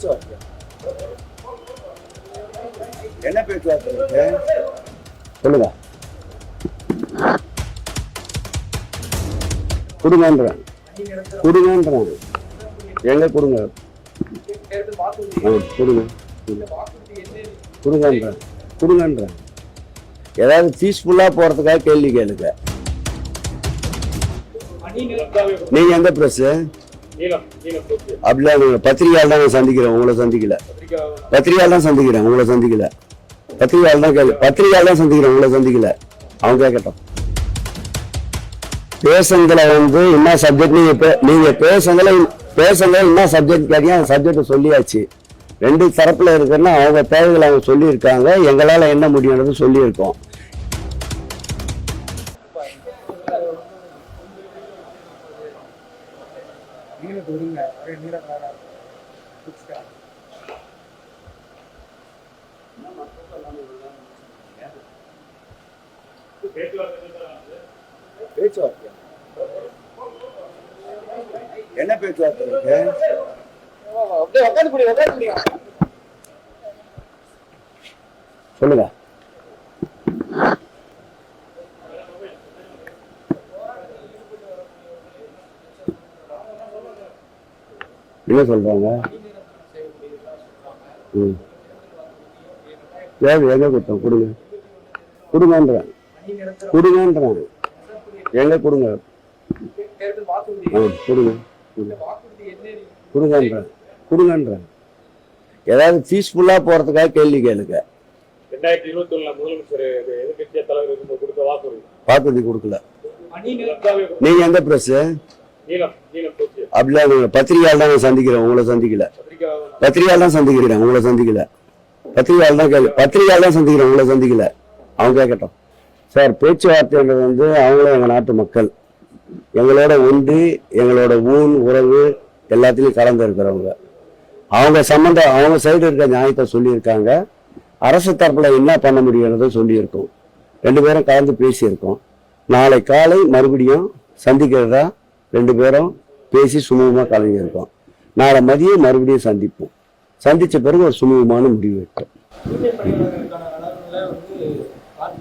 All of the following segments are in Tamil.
பேச்சுவார்த்தை. என்ன பேச்சுவார்த்தை? இருக்கு? சொல்லுங்க. கொடுங்கன்றேன். கொடுங்கன்றேன். எங்க கொடுங்க? ஆ, கொடுங்க. கொடுங்கன்றேன். கொடுங்கன்றேன். ஏதாவது பீஸ்ஃபுல்லாக போகிறதுக்காக கேள்வி கேளுங்க. நீங்க எந்த பிரஸ் அப்படிலாம் பத்திரிகையால் தான் சந்திக்கிறேன் உங்களை சந்திக்கல. பத்திரிகையால் தான் சந்திக்கிறேன் உங்களை சந்திக்கல. பத்திரிகையால் தான் கேள்வி பத்திரிகையால் தான் சந்திக்கிறேன் உங்களை சந்திக்கல. அவன் கேட்கட்டும். பேசுங்களை வந்து என்ன சப்ஜெக்ட் நீங்க பே- நீங்க பேசுங்களை பேசுங்க என்ன சப்ஜெக்ட் கேட்டீங்க அந்த சப்ஜெக்ட் சொல்லியாச்சு. ரெண்டு தரப்புல இருக்குன்னா அவங்க தேவைகளை அவங்க சொல்லியிருக்காங்க. எங்களால என்ன முடியும்ன்றது சொல்லியிருக்கோம். பேச்சுவார்த்தை. என்ன பேச்சுவார்த்தை இருக்கு? சொல்லுங்க. என்ன சொல்றாங்க. ம். ஏது எங்க கொடுத்தோம்? கொடுங்க. கொடுங்கன்றேன். கொடுங்கன்றேன். எங்க கொடுங்க? ஆ கொடுங்க. கொடுங்க. கொடுங்கன்றேன். கொடுங்கன்றேன். ஏதாவது பீஸ்ஃபுல்லாக போகிறதுக்காக கேள்வி கேளுங்க. ரெண்டாயிரத்தி இருபத்தி ஒண்ணுல முதலமைச்சர் எதிர்கட்சிய தலைவர் இருக்கும்போது கொடுத்த வாக்குறுதி. வாக்குறுதி கொடுக்கல. நீங்க எந்த பிரஸ்? அப்படிலாம் நீங்க பத்திரிகையால் தான் நான் சந்திக்கிறேன். உங்களை சந்திக்கல. பத்திரிகையால் தான் சந்திக்கிறேன். உங்களை சந்திக்கல. பத்திரிகையால் தான் கேள்வி பத்திரிகையால் தான் சந்திக்கிறேன். உங்களை சந்திக்கல. அவங்க கேட்கட்டும் சார் பேச்சுவார்த்தைன்றது வந்து அவங்களும் எங்கள் நாட்டு மக்கள். எங்களோட ஒன்று எங்களோட ஊன் உறவு எல்லாத்துலேயும் கலந்து இருக்கிறவங்க. அவங்க சம்மந்தம் அவங்க சைடு இருக்க நியாயத்தை சொல்லியிருக்காங்க. அரசு தரப்பில் என்ன பண்ண முடியுன்றதை சொல்லியிருக்கோம். ரெண்டு பேரும் கலந்து பேசியிருக்கோம். நாளை காலை மறுபடியும் சந்திக்கிறதா ரெண்டு பேரும் பேசி சுமூகமாக கலங்கியிருக்கோம் நாளை மதியம் மறுபடியும் சந்திப்போம். சந்தித்த பிறகு ஒரு சுமூகமான முடிவு எடுக்கும்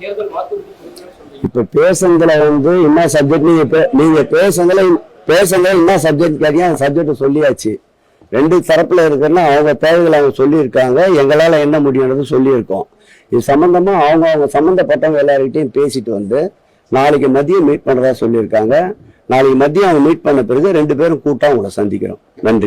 இப்போ வாக்குறுதி பேசுறதுல வந்து என்ன சப்ஜெக்ட் நீங்கள் பே- நீங்கள் பேசுங்கள பேசுங்க என்ன சப்ஜெக்ட் கேட்டீங்க? அந்த சப்ஜெக்டை சொல்லியாச்சு. ரெண்டு தரப்பில் இருக்குன்னா அவங்க தேவைகளை அவங்க சொல்லியிருக்காங்க. எங்களால் என்ன முடியும்ன்றது சொல்லியிருக்கோம். இது சம்மந்தமாக அவங்க அவங்க சம்மந்தப்பட்டவங்க எல்லார்கிட்டையும் பேசிட்டு வந்து நாளைக்கு மதியம் மீட் பண்ணுறதா சொல்லியிருக்காங்க. நாளைக்கு மதியம் அவங்க மீட் பண்ண பிறகு ரெண்டு பேரும் கூட்டம் உங்களை சந்திக்கிறோம். நன்றி.